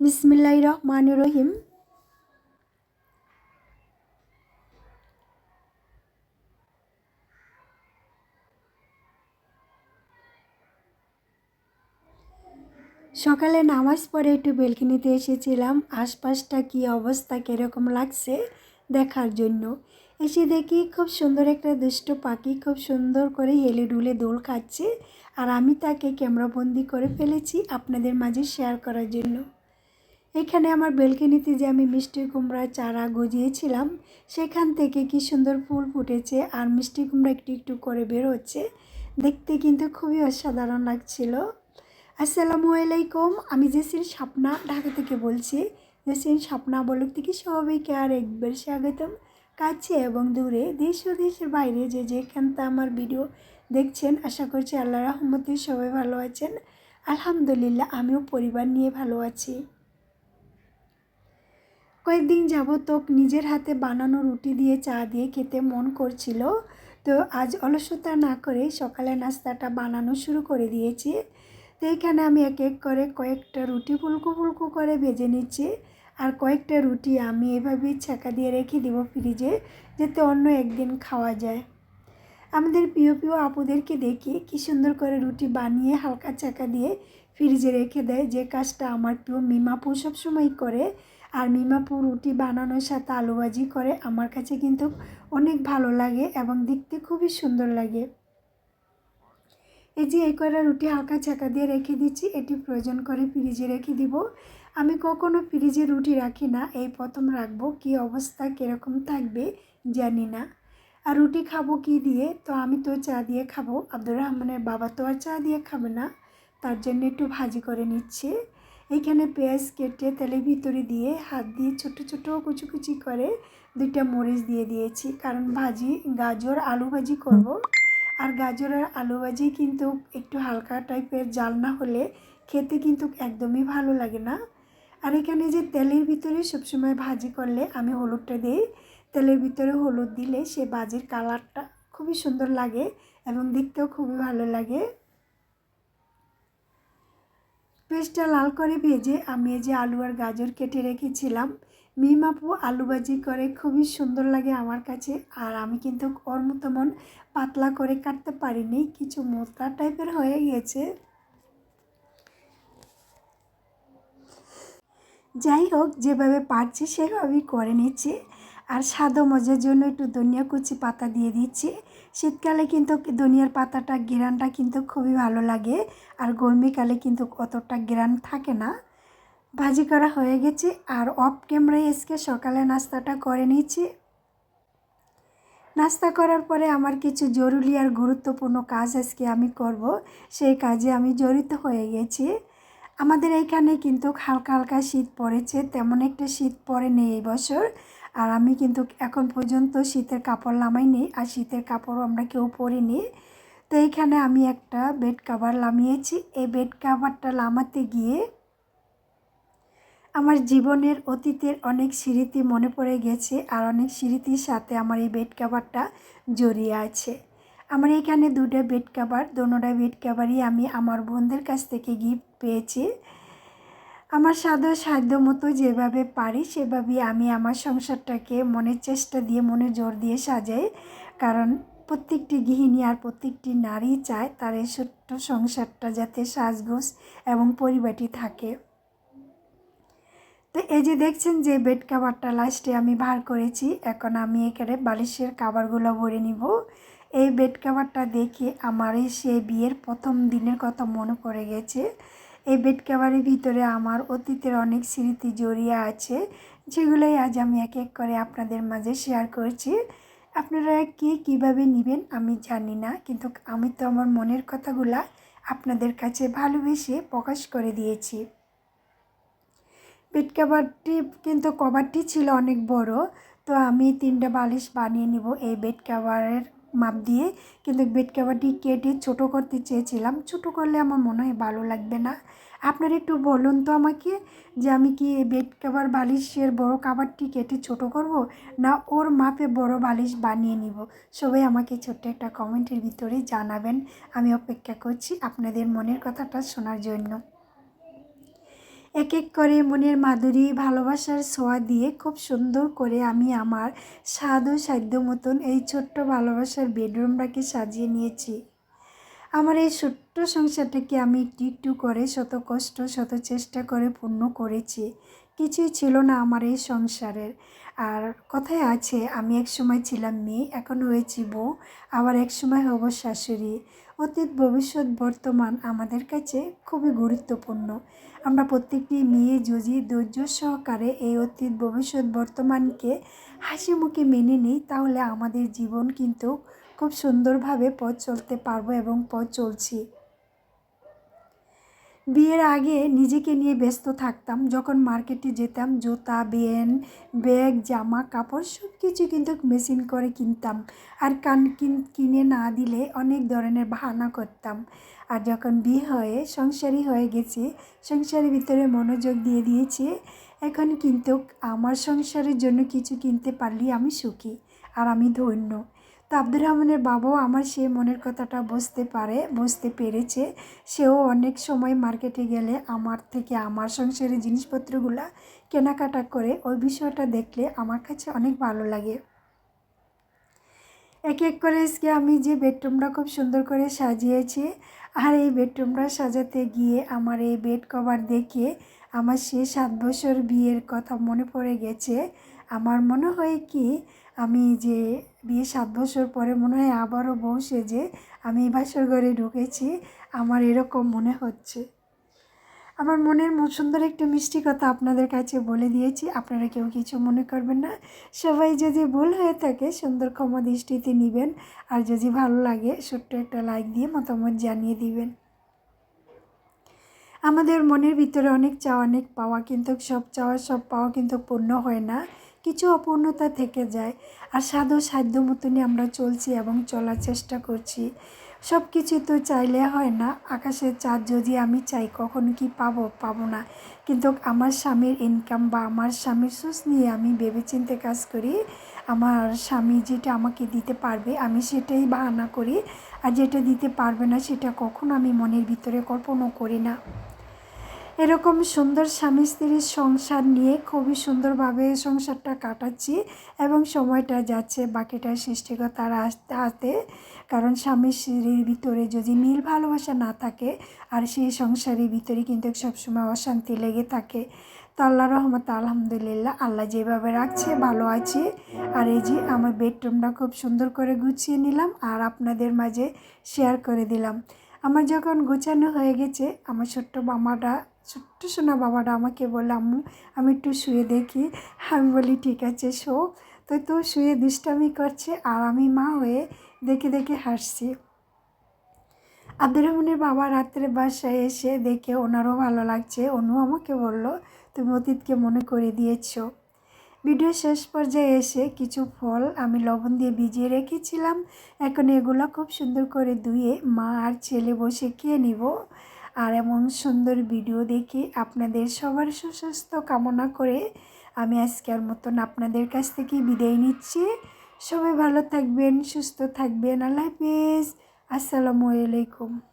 বিসমিল্লাহ রহমান রহিম। সকালে নামাজ পড়ে একটু বেলকনিতে এসেছিলাম। আশপাশটা কি অবস্থা, কীরকম লাগছে দেখার জন্য। এসে দেখি খুব সুন্দর একটা দুষ্ট পাখি, খুব সুন্দর করে হেলে ডুলে দোল খাচ্ছে। আর আমি তাকে ক্যামেরাবন্দি করে ফেলেছি আপনাদের মাঝে শেয়ার করার জন্য। এখানে আমার বেলকনিতে যে আমি মিষ্টি কুমড়ার চারা গজিয়েছিলাম, সেখান থেকে কি সুন্দর ফুল ফুটেছে আর মিষ্টি কুমড়া একটু একটু করে বের হচ্ছে দেখতে কিন্তু খুবই অসাধারণ লাগছিল। আসসালামু আলাইকুম, আমি জেসিন স্বপ্না ঢাকা থেকে বলছি। জেসিন স্বপ্না বলক থেকে সবাইকে আর একবার স্বাগতম। কাছে এবং দূরে, দেশ ও দেশের বাইরে যে যেখানটা আমার ভিডিও দেখছেন, আশা করছি আল্লাহ রহমতে সবাই ভালো আছেন। আলহামদুলিল্লাহ, আমিও পরিবার নিয়ে ভালো আছি। কয়েকদিন যাবত নিজের হাতে বানানো রুটি দিয়ে চা দিয়ে খেতে মন করছিল। তো আজ অলসতা না করে সকালে নাস্তাটা বানানো শুরু করে দিয়েছি। তো এখানে আমি এক এক করে কয়েকটা রুটি ফুলকো ফুলকো করে ভেজে নিচ্ছি। আর কয়েকটা রুটি আমি এভাবেই ছাকা দিয়ে রেখে দিব ফ্রিজে যাতে অন্য একদিন খাওয়া যায়। আমাদের প্রিয় প্রিয় আপুদেরকে দেখি কি সুন্দর করে রুটি বানিয়ে হালকা চাকা দিয়ে ফ্রিজে রেখে দেয়। যে কাজটা আমার প্রিয় মিমাপু সবসময় করে। আর মিমাপু রুটি বানানোর সাথে আলু ভাজি করে আমার কাছে কিন্তু অনেক ভালো লাগে এবং দেখতে খুবই সুন্দর লাগে। এই যে এই কয়টা রুটি হালকা চাকা দিয়ে রেখে দিচ্ছি, এটি প্রয়োজন করে ফ্রিজে রেখে দিব। আমি কখনো ফ্রিজে রুটি রাখি না, এই প্রথম রাখব, কি অবস্থা, কীরকম থাকবে জানি না। আর রুটি খাব কি দিয়ে? তো আমি তো চা দিয়ে খাব, আব্দুর রহমানের বাবা তো আর চা দিয়ে খাবে না, তার জন্য একটু ভাজি করে নিচ্ছে। এইখানে পেঁয়াজ কেটে তেলের ভিতরে দিয়ে হাত দিয়ে ছোট ছোট কুচি কুচি করে দুইটা মরিচ দিয়ে দিয়েছি। কারণ ভাজি, গাজর, আলু ভাজি করব। আর গাজর আর আলু ভাজি কিন্তু একটু হালকা টাইপের, জাল না হলে খেতে কিন্তু একদমই ভালো লাগে না। আর এখানে যে তেলের ভিতরে সবসময় ভাজি করলে আমি হলুদটা দিই। তেলের ভিতরে হলুদ দিলে সে ভাজির কালারটা খুবই সুন্দর লাগে এবং দেখতেও খুবই ভালো লাগে। পেস্টটা লাল করে ভেজে আমি এই যে আলু আর গাজর কেটে রেখেছিলাম। মিমাপু আলু ভাজি করে খুবই সুন্দর লাগে আমার কাছে। আর আমি কিন্তু ওর মতো মন পাতলা করে কাটতে পারিনি, কিছু মোটা টাইপের হয়ে গেছে। যাই হোক, যেভাবে পারছি সেভাবেই করে নিচ্ছি। আর স্বাদও মজার জন্য একটু ধনিয়া কুচি পাতা দিয়ে দিচ্ছি। শীতকালে কিন্তু ধনিয়ার পাতাটা, গ্রানটা কিন্তু খুবই ভালো লাগে। আর গরমিকালে কিন্তু অতটা গ্রান থাকে না। ভাজি করা হয়ে গেছে। আর অফ ক্যামেরায় এসকে সকালে নাস্তাটা করে নিয়েছি। নাস্তা করার পরে আমার কিছু জরুরি আর গুরুত্বপূর্ণ কাজ আজকে আমি করব। সেই কাজে আমি জড়িত হয়ে গেছি। আমাদের এইখানে কিন্তু হালকা হালকা শীত পড়েছে। তেমন একটা শীত পড়েনি এই বছর। আর আমি কিন্তু এখন পর্যন্ত শীতের কাপড় নামাইনি আর শীতের কাপড়ও আমরা কেউ পরিনি। তো এইখানে আমি একটা বেড কাভার লামিয়েছি। এই বেড কাভারটা লামাতে গিয়ে আমার জীবনের অতীতের অনেক স্মৃতি মনে পড়ে গেছে, আর অনেক স্মৃতির সাথে আমার এই বেড কাভারটা জড়িয়ে আছে। আমার এখানে দুটো বেড কাভার দোনোটা বেড কাভারই আমি আমার বোনদের কাছ থেকে গিফট পেয়েছি। আমার সাধ্য সাধ্য মতো যেভাবে পারি, সেভাবেই আমি আমার সংসারটাকে মনের চেষ্টা দিয়ে মনে জোর দিয়ে সাজাই। কারণ প্রত্যেকটি গৃহিণী আর প্রত্যেকটি নারী চায় তার এই ছোট্ট সংসারটা যাতে সাজগোজ এবং পরিবারটি থাকে। তো এই যে দেখছেন যে বেড কাভারটা লাস্টে আমি বার করেছি, এখন আমি এখানে বালিশের কাভারগুলো ভরে নিব। এই বেড কাভারটা দেখে আমার এই সে বিয়ের প্রথম দিনের কথা মনে পড়ে গেছে। এই বেড কাভারের ভিতরে আমার অতীতের অনেক স্মৃতি জড়িয়ে আছে, যেগুলোই আজ আমি এক এক করে আপনাদের মাঝে শেয়ার করছি। আপনারা কে কীভাবে নেবেন আমি জানি না, কিন্তু আমি তো আমার মনের কথাগুলা আপনাদের কাছে ভালোবেসে প্রকাশ করে দিয়েছি। বেড কাভারটি কিন্তু কভারটি ছিল অনেক বড়, তো আমি তিনটে বালিশ বানিয়ে নিব এই বেড কাভারের মাপ দিয়ে কিন্তু বেড কাভারটি কেটে ছোট করতে চেয়েছিলাম। ছোট করলে আমার মনে হয় ভালো লাগবে না। আপনারা একটু বলুন তো আমাকে যে আমি কি বেড কাভার বালিশের বড় কাভারটি কেটে ছোট করব না ওর মাপে বড় বালিশ বানিয়ে নিব? সবাই আমাকে ছোট্ট একটা কমেন্টের ভিতরে জানাবেন। আমি অপেক্ষা করছি আপনাদের মনের কথাটা শোনার জন্য। এক এক করে মনের মাধুরী, ভালোবাসার ছোঁয়া দিয়ে খুব সুন্দর করে আমি আমার স্বাদ ও সাধ্য মতন এই ছোট্ট ভালোবাসার বেডরুমটাকে সাজিয়ে নিয়েছি। আমার এই ছোট্ট সংসারটাকে আমি একটু একটু করে শত কষ্ট, শত চেষ্টা করে পূর্ণ করেছি। কিছুই ছিল না আমার এই সংসারের। আর কথায় আছে, আমি এক সময় ছিলাম মেয়ে, এখন হয়েছি বউ, আবার এক সময় হব শাশুড়ি। অতীত, ভবিষ্যৎ, বর্তমান আমাদের কাছে খুবই গুরুত্বপূর্ণ। আমরা প্রত্যেকটি মেয়ে যদি ধৈর্য সহকারে এই অতীত, ভবিষ্যৎ, বর্তমানকে হাসি মুখে মেনে নিই, তাহলে আমাদের জীবন কিন্তু খুব সুন্দরভাবে পথ চলতে পারব এবং পথ চলছি। বিয়ের আগে নিজেকে নিয়ে ব্যস্ত থাকতাম, যখন মার্কেটে যেতাম, জুতা, বেন, ব্যাগ, জামা, কাপড় সব কিছু কিন্তু মেশিন করে কিনতাম। আর কান কিনে না দিলে অনেক ধরনের বাহানা করতাম। আর যখন বিয়ে হয়ে সংসারী হয়ে গেছি, সংসারের ভিতরে মনোযোগ দিয়ে দিয়েছি, এখন কিন্তু আমার সংসারের জন্য কিছু কিনতে পারলেই আমি সুখী। আর আমি ধন্য। তো আব্দুর রহমানের বাবাও আমার সে মনের কথাটা বুঝতে পারে, বুঝতে পেরেছে। সেও অনেক সময় মার্কেটে গেলে আমার থেকে আমার সংসারের জিনিসপত্রগুলা কেনাকাটা করে ওই বিষয়টা দেখলে আমার কাছে অনেক ভালো লাগে। এক এক করে আজকে আমি যে বেডরুমটা খুব সুন্দর করে সাজিয়েছি, আর এই বেডরুমটা সাজাতে গিয়ে আমার এই বেড কভার দেখে আমার সে সাত বছর বিয়ের কথা মনে পড়ে গেছে। আমার মনে হয় কি, আমি যে বিয়ে সাত বছর পরে মনে হয় আবারও বউ সেজে আমি বাসর ঘরে ঢুকেছি, আমার এরকম মনে হচ্ছে। আমার মনের সুন্দর একটা মিষ্টি কথা আপনাদের কাছে বলে দিয়েছি, আপনারা কেউ কিছু মনে করবেন না। সবাই যদি ভুল হয়ে থাকে সুন্দর ক্ষমা দৃষ্টিতে নেবেন, আর যদি ভালো লাগে ছোট্ট একটা লাইক দিয়ে মতামত জানিয়ে দিবেন। আমাদের মনের ভিতরে অনেক চাওয়া, অনেক পাওয়া, কিন্তু সব চাওয়া, সব পাওয়া কিন্তু পূর্ণ হয় না। কিছু অপূর্ণতা থেকে যায়। আর সাধু সাধ্য মতনই আমরা চলছি এবং চলার চেষ্টা করছি। সব কিছু তো চাইলে হয় না। আকাশের চাঁদ যদি আমি চাই, কখন কি পাবো? পাবো না। কিন্তু আমার স্বামীর ইনকাম বা আমার স্বামীর সোর্স নিয়ে আমি ভেবেচিন্তে কাজ করি। আমার স্বামী যেটা আমাকে দিতে পারবে, আমি সেটাই বাহানা করি। আর যেটা দিতে পারবে না, সেটা কখনো আমি মনের ভিতরে কল্পনা করি না। এরকম সুন্দর স্বামী স্ত্রীর সংসার নিয়ে খুবই সুন্দরভাবে সংসারটা কাটাচ্ছি এবং সময়টা যাচ্ছে, বাকিটা সৃষ্টিকতার হাতে কারণ স্বামী স্ত্রীর ভিতরে যদি মিল ভালোবাসা না থাকে, আর সেই সংসারের ভিতরে কিন্তু সবসময় অশান্তি লেগে থাকে। তো আল্লাহ রহমত আলহামদুলিল্লাহ, আল্লাহ যেভাবে রাখছে ভালো আছে। আর এই যে আমার বেডরুমটা খুব সুন্দর করে গুছিয়ে নিলাম আর আপনাদের মাঝে শেয়ার করে দিলাম। আমার যখন গোছানো হয়ে গেছে, আমার ছোট্ট মামাটা ছোট্ট সোনা বাবাটা আমাকে বলে আম্মু, আমি একটু শুয়ে দেখি। আমি বলি, ঠিক আছে, শো। তো তো শুয়ে দুষ্টামি করছে আর আমি মা হয়ে দেখে দেখে হাসছি। আব্দুর রহমানের বাবা রাত্রে বাসায় এসে দেখে ওনারও ভালো লাগছে। অনু আমাকে বলল, তুমি অতীতকে মনে করে দিয়েছ। ভিডিও শেষ পর্যায়ে এসে কিছু ফল আমি লবণ দিয়ে ভিজিয়ে রেখেছিলাম। এখন এগুলো খুব সুন্দর করে ধুয়ে মা আর ছেলে বসে খেয়ে নিব। আর এমন সুন্দর ভিডিও দেখে আপনাদের সবার সুস্বাস্থ্য কামনা করে আমি আজকের মতন আপনাদের কাছ থেকে বিদায় নিচ্ছি। সবাই ভালো থাকবেন, সুস্থ থাকবেন। আল্লাহ হাফিজ। আসসালামু আলাইকুম।